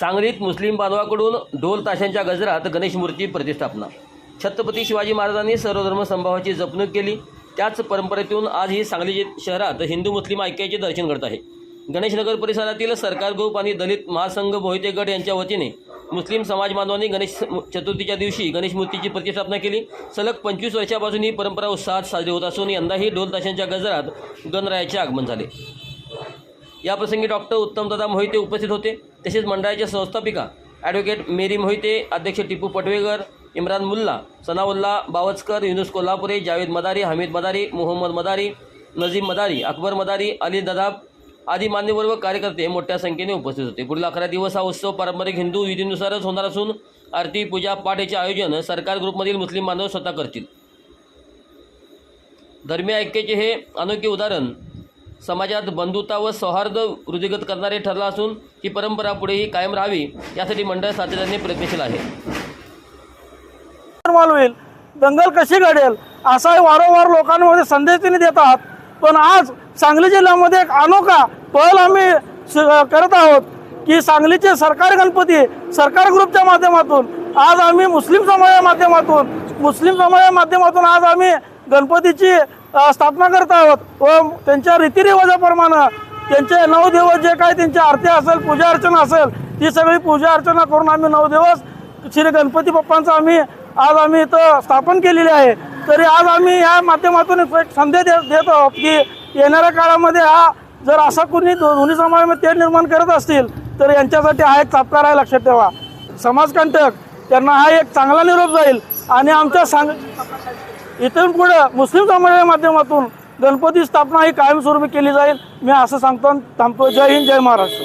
सांगलीत मुस्लिम बांधवाकडून ढोल ताशांच्या गजरात गणेश मूर्ती प्रतिष्ठापना. छत्रपती शिवाजी महाराजांनी सर्वधर्म संभावाची जपणूक केली. त्याच परंपरेतून आज ही सांगली शहरात हिंदू मुस्लिम ऐक्याचे दर्शन घडत आहे. गणेशनगर परिसरातील सरकार ग्रुप आणि दलित महासंघ मोहिते गट यांच्या वतीने मुस्लिम समाज बांधवांनी गणेश चतुर्थीच्या दिवशी गणेश मूर्तीची प्रतिष्ठापना केली. सलग पंचवीस वर्षापासून ही परंपरा उत्साहात साजरी होत असून यंदाही ढोल ताशांच्या गजरात गणरायाचे आगमन झाले. याप्रसंगी डॉक्टर उत्तमदादा मोहिते उपस्थित होते. तसेच मंडळाच्या संस्थापिका ॲडव्होकेट मेरी मोहिते अध्यक्ष टिपू पटवेकर इम्रान मुल्ला सनाउल्ला बावचकर युनुस कोल्हापुरे जावेद मदारी हमीद मदारी मोहम्मद मदारी नजीम मदारी अकबर मदारी अली ददाब आदी मान्यवर व कार्यकर्ते मोठ्या संख्येने उपस्थित होते. पुढील अकरा दिवस हा उत्सव पारंपरिक हिंदू विधीनुसारच होणार असून आरती पूजा पाठ याचे आयोजन सरकार ग्रुपमधील मुस्लिम बांधव स्वतः करतील. धर्मीय ऐक्याचे हे अनोखे उदाहरण समाजात बंधुता व सौहार्द वृद्धिगत करणारे ठरला असून ही परंपरा पुढेही कायम राहावी यासाठी मंडळ सातत्याने प्रयत्नशील आहे. होईल दंगल कशी घडेल असा वारंवार लोकांमध्ये संदेश त्यांनी देतात पण आज सांगली जिल्ह्यामध्ये एक अनोखा पहल आम्ही करत आहोत की सांगलीचे सरकार गणपती सरकार ग्रुपच्या माध्यमातून आज आम्ही मुस्लिम समाजाच्या माध्यमातून मुस्लिम समाजाच्या माध्यमातून आज आम्ही गणपतीची स्थापना करत आहोत व त्यांच्या रीतिरिवाजाप्रमाणे त्यांचे नऊ दिवस जे काही त्यांची आरती असेल पूजा अर्चना असेल ती सगळी पूजा अर्चना करून आम्ही नऊ दिवस श्री गणपती बाप्पांचं आम्ही आज आम्ही इथं स्थापन केलेली आहे. तरी आज आम्ही या माध्यमातून एक संदेश दे- देत आहोत की येणाऱ्या काळामध्ये हा जर असा कुणी दोन्ही समाजामध्ये तेढ निर्माण करत असतील तर यांच्यासाठी हा एक चापकार आहे लक्षात ठेवा. समाजकंटक त्यांना हा एक चांगला निरोप जाईल. आणि आमच्या सांग इथून पुढं मुस्लिम समाजाच्या माध्यमातून गणपती स्थापना ही कायमस्वरूपी केली जाईल. मी असं सांगतो आणि थांबतो. जय हिंद जय महाराष्ट्र.